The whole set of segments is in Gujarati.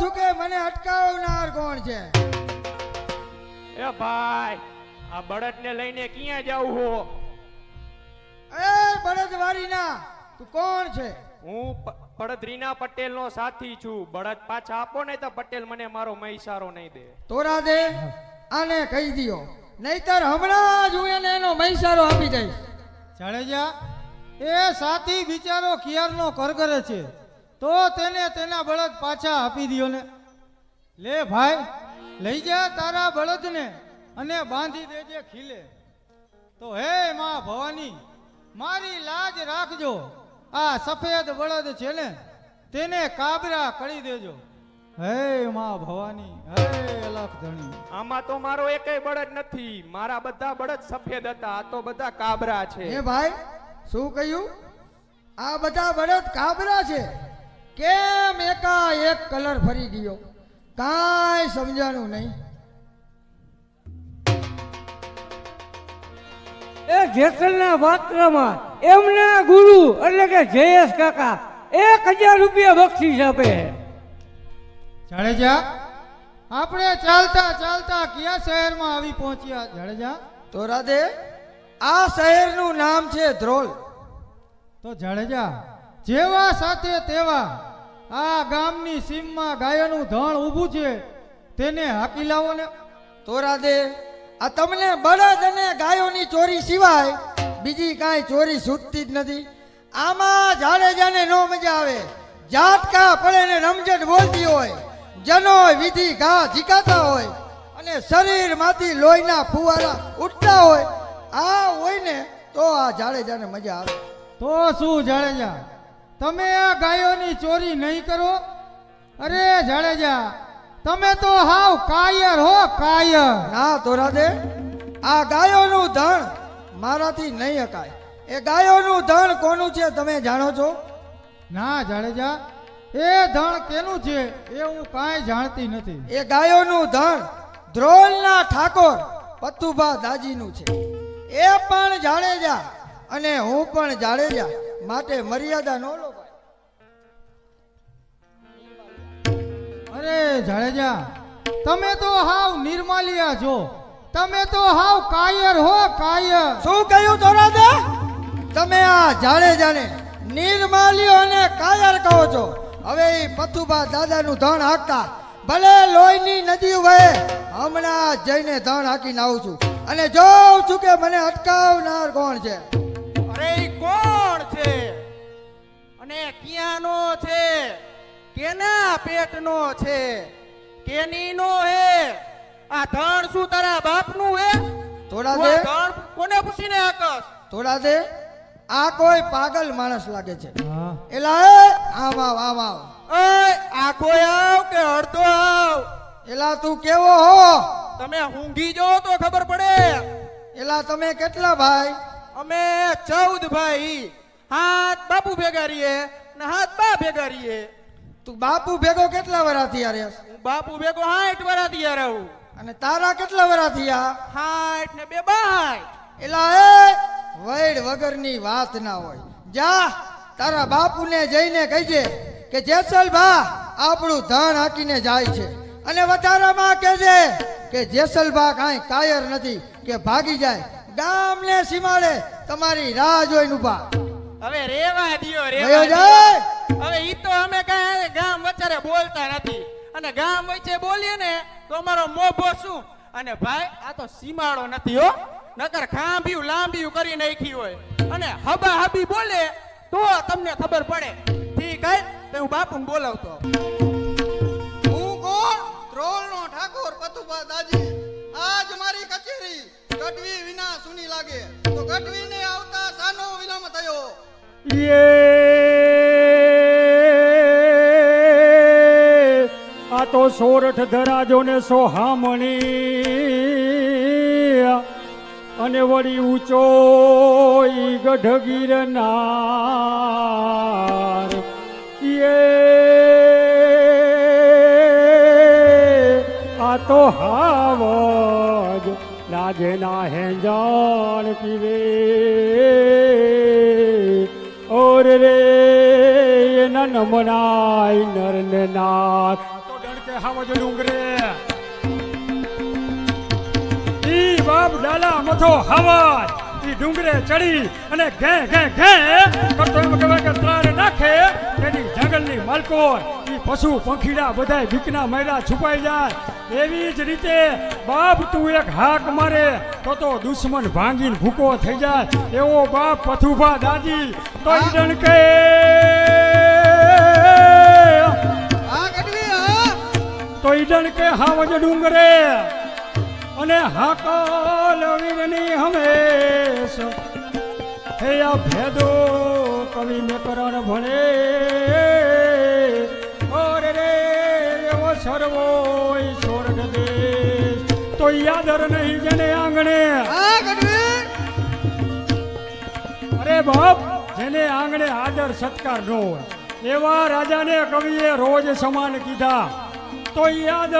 છું કે મને અટકાવનાર કોણ છે? એ ભાઈ આ બળદને લઈને ક્યાં જાવ હો? એ બળદવારીના તું કોણ છે? હું પડદરીના પટેલનો સાથી છું. બળદ પાછા આપો ને તો પટેલ મને મારો મહીસારો નહીં દે. તોરા દે આને કહી દિયો. નહીતર હમણાં જ હું એને એનો મહીસારો આપી દઈશ. જાડેજા એ સાથી બિચારો કિયારનો કરગરે છે. તો તેને તેના બળદ પાછા આપી દો ને. લે ભાઈ લઈ જા તારા બળદને અને બાંધી દેજે ખીલે. તો હે માં ભવાની મારી લાજ રાખજો. આ સફેદ બળદ છે ને તેને કાબરા કરી દેજો. હે માં ભવાની હે અલખ ધણી. આમાં તો મારો એકેય બળદ નથી. મારા બધા બળદ સફેદ હતા. આ તો બધા કાબરા છે. હે ભાઈ શું કહ્યું? આ બધા બળદ કાબરા છે. કેમ એકા એક કલર ફરી ગયો? કાંઈ સમજાણું નહીં. એ જેતલના પાત્રમાં એમના ગુરુ એટલે કે જયેશ કાકા એક હજાર રૂપિયા બક્ષીસ આપે. જાડેજા આપણે ચાલતા ચાલતા કયા શહેરમાં આવી પહોંચ્યા? જાડેજા? તો રાધે આ શહેરનું નામ છે ધ્રોલ. તો જાડેજા જેવા સાથે તેવા આ ગામની સીમમાં ગાયોનું ધણ ઊભું છે તેને હાકી લાવો ને. તોરા દે આ તમને બળદ અને ગાયોની ચોરી સિવાય બીજી કાંઈ ચોરી છૂટતી જ નથી. આમાં જાડેજાને નો મજા આવે. જાટકા પડે ને રમઝટ બોલતી હોય. જનો વિધિ ઘા ઝીકાતા હોય. અને શરીરમાંથી લોહીના ફુવારા ઉઠતા હોય. આ હોય ને તો આ જાડેજાને મજા આવે. તો શું જાડેજા? તમે આ ગાયોની ચોરી નહીં કરો? અરે જાડેજા તમે તો હાવ કાયર હો કાયર. ના તોરા દે આ ગાયોનું ધણ મારાથી નહીં હકાય. એ ગાયોનું ધણ કોનું છે તમે જાણો છો? ના જાડેજા એ ધણ કેનું છે એ હું કાંઈ જાણતી નથી. એ ગાયોનું ધણ ધ્રોલના ઠાકોર પતુભા દાજીનું છે. એ પણ જાડેજા અને હું પણ જાડેજા માટે મર્યાદા નો લો. અરે જાડેજા તમે તો હાવ નિર્માલિયા છો. તમે તો હાવ કાયર હો કાયર. શું કહ્યું તોરાદા તમે આ જાડેજાને નિર્માલિયો અને કાયર કહો છો. હવે એ પથુભા દાદાનું ધણ હાંકતા ભલે લોહીની નદી વહે હમણાં જઈને ધણ હાંકીને આવું છું. અને જોઉં છું કે મને અટકાવનાર કોણ છે. અરે કોણ છે? અને ક્યાંનો છે? કેના પેટનો છે? કેનીનો હે? આ ધણ શું તારા બાપનું હે? થોડા દે. ધણ કોને પૂછીને આકસ? થોડા દે. આ કોઈ પાગલ માણસ લાગે છે. એલા આવ આવ આવ આમ આવ. ઓય આખો આવ કે અડધો આવ? એલા તું કેવો હો? તમે ઊંઘી જો તો ખબર પડે. એલા તમે કેટલા ભાઈ? અમે ચૌદ ભાઈ. હાથ બાપુ ભેગા રહીએ ને હાથ બા ભેગા રહીએ. તું બાપુ ભેગો કેટલા વરા થયા રે હું બાપુ ભેગો હાઠ વરા થયા રહું અને તારા કેટલા વરા થયા હાઠ ને બે બાય એલા એ વૈડ વગરની વાત ના હોય. જા તારા બાપુને જઈને કહેજે કે જેસલભા આપણું ધન હાકીને જાય છે. અને વધારામાં કહેજે કે જેસલભા કાંઈ કાયર નથી કે ભાગી જાય. ગામને સીમાડે તમારી રાહ જોઈને ઊભા. હવે રેવા દિયો રેવા જાય. હવે ઈ તો અમે કઈ ગામ વચ્ચે બોલતા નથી. અને ગામ વચ્ચે બોલીએ ને તો અમારો મોભો શું? અને ભાઈ આ તો સીમાડો નથી હો. નકર ખાંભ્યું લાંબિયું કરી નાખી હોય. અને હબા હબી બોલે તો તમને ખબર પડે. ઠીક હે? તો હું બાપુ બોલાવતો. હું કોણ? ત્રોલનો ઠાકોર પતુભા દાજી. આજ મારી કચેરી ગઢવી વિના સુની લાગે. તો ગઢવી ને આવતા સાનો વિલંબ થયો. યે તો સોરઠ ધરાજો ને સોહામણી. અને વળી ઊંચો ઈ ગઢ ગિરનાર યે આ તો હાવજ હે જાણ પીવે. ઓર રે નન મનાય નર નાથ. હાવજ ડુંગરે ઈ બાપ ડાલા મથો હાવજ. ઈ ડુંગરે ચડી અને ઘે ઘે ઘે કરતો એમ કહેવાય કે ત્રારે નાખે તેની જંગલની માલકો ઈ પશુ પંખીડા બધાય બીકના મૈરા છુપાઈ જાય. એવી જ રીતે બાપ તું એક હાક મારે તો તો દુશ્મન ભાંગીને ભૂકો થઈ જાય. એવો બાપ પથુભા દાદી. તો ડણકે તો કે હાવજ ડુંગરે અને હાકાલ વીરની હમેશ. હે આ ભેદો કવિ મે કરણ ભણે. ઓર રે, એવો સર્વો સ્વર્ગ દેશ. તો યાદર નહીં જેને આંગણે. અરે બાપ, જેને આંગણે આદર સત્કાર ન હોય. એવા રાજાને કવિએ રોજ સમાન કીધા. તો યાદ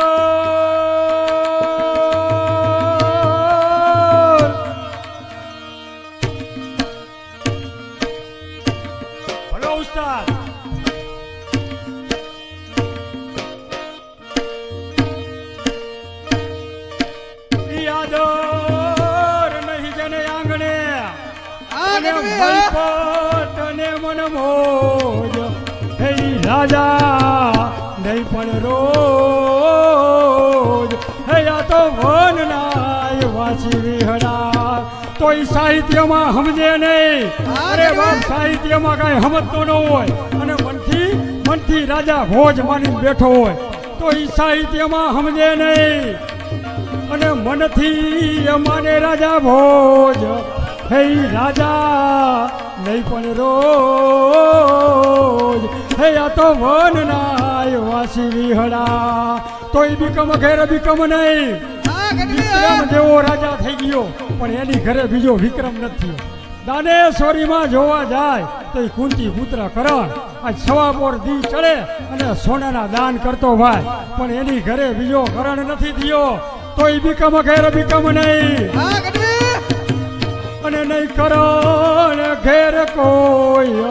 હલો ઉસ્તાદ રાજા નહીં પણ રોજ. હૈયા તો વન નાય વાસી વિહડા. તોય સાહિત્યમાં સમજે નહીં. અરે બાપ, સાહિત્યમાં કાંઈ સમજતો ન હોય. અને મનથી મનથી રાજા ભોજ માની બેઠો હોય. તો એ સાહિત્યમાં સમજે નહીં. અને મનથી અમાને રાજા ભોજ. હે રાજા, નહીં પણ રોજ. હે આ તો વન નાય વાસી વિહડા. તોય બીકમ ઘેર બીકમ નહીં. વિક્રમ જેવો રાજા થઈ ગયો પણ એની ઘરે બીજો વિક્રમ નથી થયો. દાનેશ્વરીમાં જોવા જાય તો એ કુંતી પુત્ર કરણ આજ સવા પોર દી ચડે અને સોનાના દાન કરતો ભાઈ પણ એની ઘરે બીજો કરણ નથી થયો. તો એ બીકમ ઘેર બીકમ નહીં. અને નહીં કરણ ઘેર કોઈ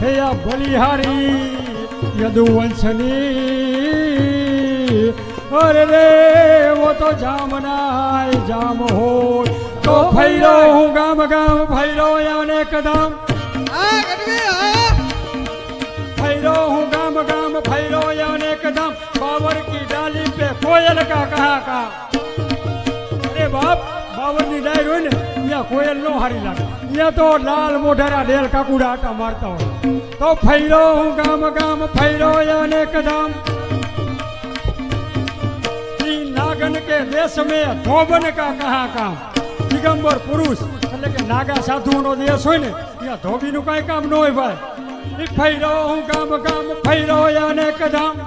હે આ બલિહારી યદુવંશની. અરે રે વો તો જામનાય જામ હોય તો ફૈરો હું ગામ ગામ ફૈરો યાને કદમ ફૈરો હું. ગામ ગામ ફૈરો યાને કદમ બાવર કી ડાલી પે કોયલ કા કહા કા અરે બાપ બાવરની ડાયરો ને कोयल नो हरी लगा ये तो लाल मोढ़रा डेल का कुड़ाटा मारता हो तो फैलो गाम गाम फैलो याने कदम की नागन के देश में धोबन का कहाँ काम दिगंबर पुरुष लेकिन नागा साधु नो देश हुई ये धोबी नु काम नो है भाई एक फैलो गाम गाम फैलो याने कदम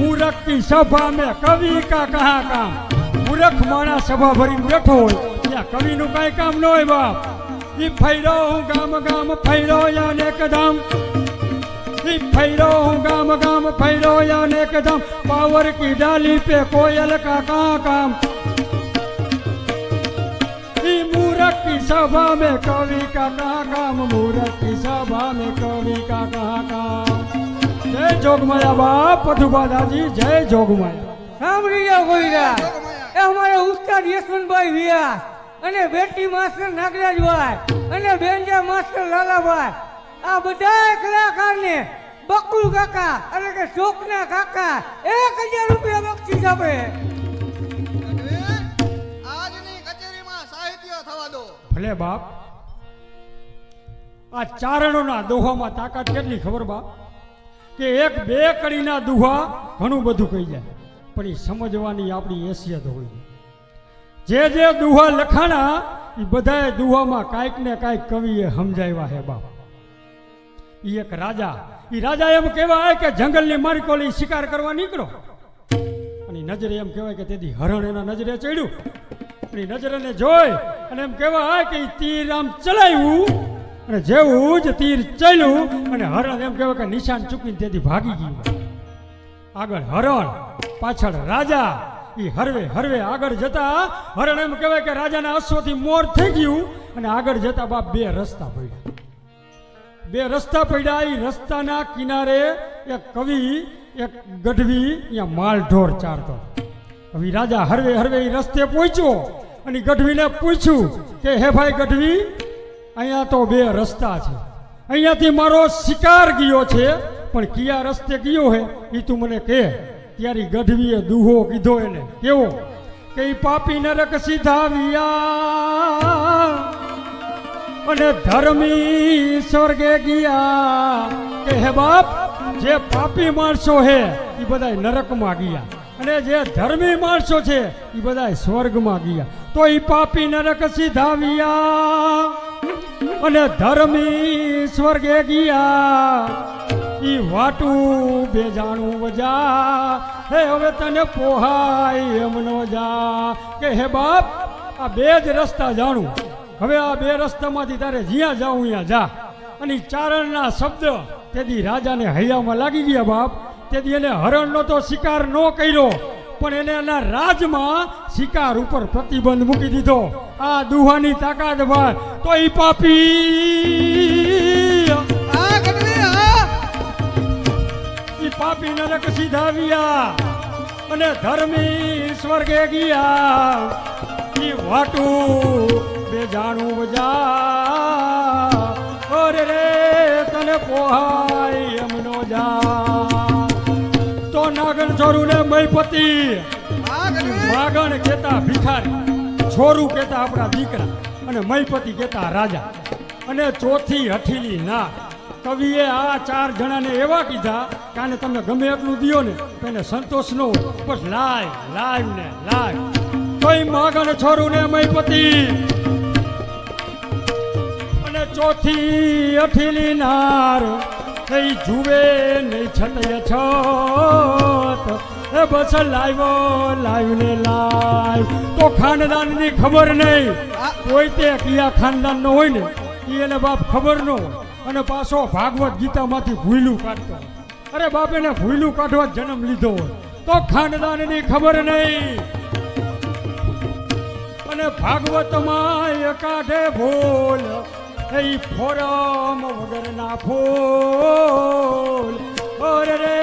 मूरख की सभा में कवि का कहा काम મૂરખ માણસ સભા ભરીને બેઠો હોય ત્યાં કવિનું કાંઈ કામ ન હોય બાપ ઈ ફૈરો હું ગામ ગામ ફૈરો યાને કદમ ઈ ફૈરો હું ગામ ગામ ફૈરો યાને કદમ પાવર की डाली पे कोयल का कहाँ काम ई मूरख की सभा में कवि का कहाँ काम मूरख की सभा में कवि का कहाँ काम जय जोगमाया बाप पथुबा दादी जय जोगमाया સાંભળી જાઓ કોઈરા એ અમારા ઉસ્તાદ યશવંતભાઈ વ્યાસ અને બેટી માસ્ટર નાગરાજભાઈ અને બેનજા માસ્ટર લાલાભાઈ. આ બધા કલાકારને બકુલ કાકા એટલે કે ચોકના કાકા એક હજાર રૂપિયા બક્ષીસ આપે. આજની કચેરીમાં સાહિત્ય થવા દો. ભલે બાપ. આ ચારણોના દોહામાં તાકાત કેટલી ખબર બાપ? કે એક બે કડીના દુહા ઘણું બધું કહી જાય. પણ એ સમજવાની આપણી હેસિયત હોય જે જે દુહા લખાણા, એ બધાએ દુહામાં કાંઈક ને કાંઈક કવિએ સમજાવ્યા હે બાપ. એ એક રાજા. એ રાજા એમ કહેવાય કે જંગલની મારીકોલી શિકાર કરવા નીકળો. અને નજરે એમ કહેવાય કે તેથી હરણ એના નજરે ચડ્યું. અને નજરને જોઈ અને એમ કહેવાય કે તીર આમ ચલાવ્યું અને જેવું જ તીર ચાલ્યું અને હરણ એમ કહેવાય કે નિશાન ચૂકીને તેથી ભાગી ગયું. આગળ હરણ, પાછળ રાજા. એ હરવે હરવે આગળ જતા. હરણ એમ કહેવાય કે રાજાના અશ્વથી મોર થઈ ગયું અને આગળ જતા બાપ બે રસ્તા પડ્યા. બે રસ્તા પડ્યા. એ રસ્તાના કિનારે એક કવિ, એક ગઢવી અહીંયા માલ ઢોર ચારતો હવે રાજા હરવે હરવે એ રસ્તે પહોંચ્યો અને ગઢવીને પૂછ્યું કે, હે ભાઈ ગઢવી, અહીંયા તો બે રસ્તા છે. અહીંયાથી મારો શિકાર ગયો છે. પણ કયા રસ્તે ગયો હે એ તું મને કહે, ત્યારે ગઢવીએ દુહો કીધો એને. કેવો? કે પાપી નરક સીધાવ્યા. અને ધર્મી સ્વર્ગે ગયા. કે હે બાપ, જે પાપી માણસો હે એ બધા નરકમાં ગયા. અને જે ધર્મી માણસો છે એ બધા સ્વર્ગમાં ગયા. તો એ પાપી નરક સીધાવ્યા. અને ધર્મી સ્વર્ગે ગયા. ઈ વાટું બેજાણું વજા. હે, હવે તને પોહાય એમ નો જા. કે હે બાપ, આ બે જ રસ્તા જાણું. હવે આ બે રસ્તામાંથી તારે જ્યાં જાઉં ત્યાં જા. અને ચારણના શબ્દ તેથી રાજાને હૈયામાં લાગી ગયા બાપ. તેથી એને હરણનો તો શિકાર ન કર્યો, પણ એને એના રાજમાં શિકાર ઉપર પ્રતિબંધ મૂકી દીધો. આ દુહાની તાકાત ભાઈ તો એ પાપી પાપી નરક સીધાવ્યા અને ધર્મી સ્વર્ગે ગયા. ઈ વાટું બે જાણું બજા અરે રે, તને પોહાય એમનો જા. તો નાગણ છોરું ને મયપતિ માગણ કેતા ભિખારી, છોરું કેતા આપણા દીકરા અને મયપતિ કેતા રાજા. અને ચોથી હઠીલી ના કવિએ આ ચાર જણાને એવા કીધા કાને તમે ગમે એટલું દિયો ને એને સંતોષ ન હોય. બસ લાય લાય ને લાય. કઈ માગણ છોરું ને મયપતિ. અને ચોથી અઠીલી નાર કઈ જુએ નહીં છતય છત. એ બસ લાવ્યો લાવ્યો ને લાવ તો ખાનદાનની ખબર નહીં. કોઈ તે કયા ખાનદાન નો હોય ને એને બાપ ખબર ન હોય. અને પાછો ભાગવત ગીતામાંથી ભૂયલું કાઢતો અરે બાપ એને ભૂયલું કાઢવા જન્મ લીધો હોય. તો ખાનદાનની ખબર નહીં. અને ભાગવતમાં કાઢે ભૂલ એ ફોરમ વગરના ફૂલ. ઓરે રે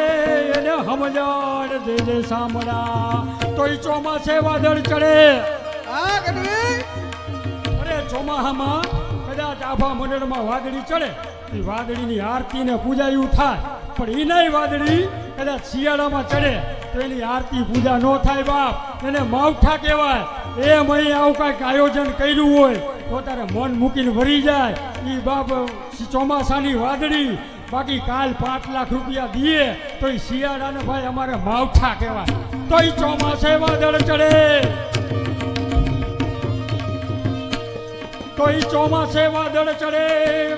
એને સમજણ દેજે સાંભળા તો ઈ ચોમાસે વાદળ ચડે. અરે ચોમાહામાં કદાચ આભા મંડળમાં વાદળી ચડે. એ વાદળીની આરતી ને પૂજા એવું થાય. પણ એનાય વાદળી કદાચ શિયાળામાં ચડે તો એની આરતી પૂજા ન થાય બાપ. એને માવઠા કહેવાય. એમ અહીં આવું કાંઈક આયોજન કર્યું હોય તો તારે મન મૂકીને ભરી જાય. એ બાપ ચોમાસાની વાદળી. બાકી કાલ પાંચ લાખ રૂપિયા દઈએ તો એ શિયાળાને ભાઈ અમારે માવઠા કહેવાય. તો એ ચોમાસે વાદળ ચડે. તો ઈ ચોમાસે વાદળ ચડે.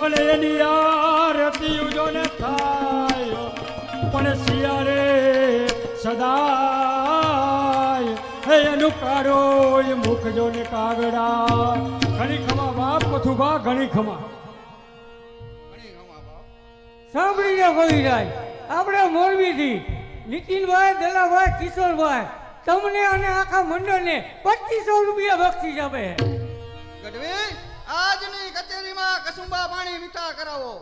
અને એની આરતી ઉજોને થાય. પણ શિયાળે સદાય. એનું કારો એ મુખજો ને કાગડા. ઘણી ખમા બાપ, પથુભા, ઘણી ખમા. સાંભળીને લે જાય. આપણે મોરબીથી નીતિનભાઈ દલાભાઈ કિશોરભાઈ, તમને અને આખા મંડળને પચીસો રૂપિયા બક્ષીસ આપે ગઢવી આજની કચેરીમાં કસુંબા પાણી મીઠા કરાવો.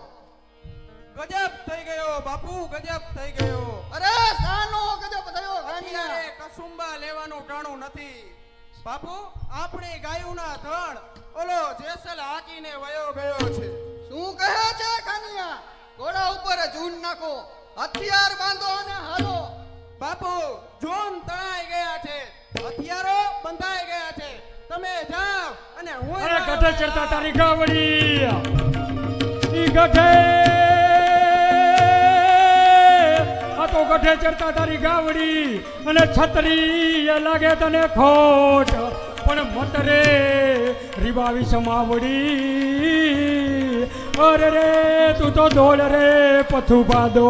ગજબ થઈ ગયો બાપુ ગજબ થઈ ગયો. અરે સાનો ગજબ થયો અત્યારે કસુંબા લેવાનું ટાણું નથી. બાપુ આપણી ગાયુના ધણ ઓલો જેસલ હાકીને વયો ગયો છે. શું કહે છે ખાનિયા ઘોડા ઉપર જૂન નાખો હથિયાર બાંધો અને હાલો. બાપુ જૂન તણાઈ ગયા છે. હથિયારો બંધાઈ ગયા છે. તમે જાઓ. ગઢે ચડતા તારી ગાવડી. ગઢે. આ ગઢે ચડતા તારી ગાવડી. અને છત્રી એ લાગે તને ખોટ. પણ મતરે રીબાવી સમાવડી અરે રે, તું તો દોડ રે પથુ બાદો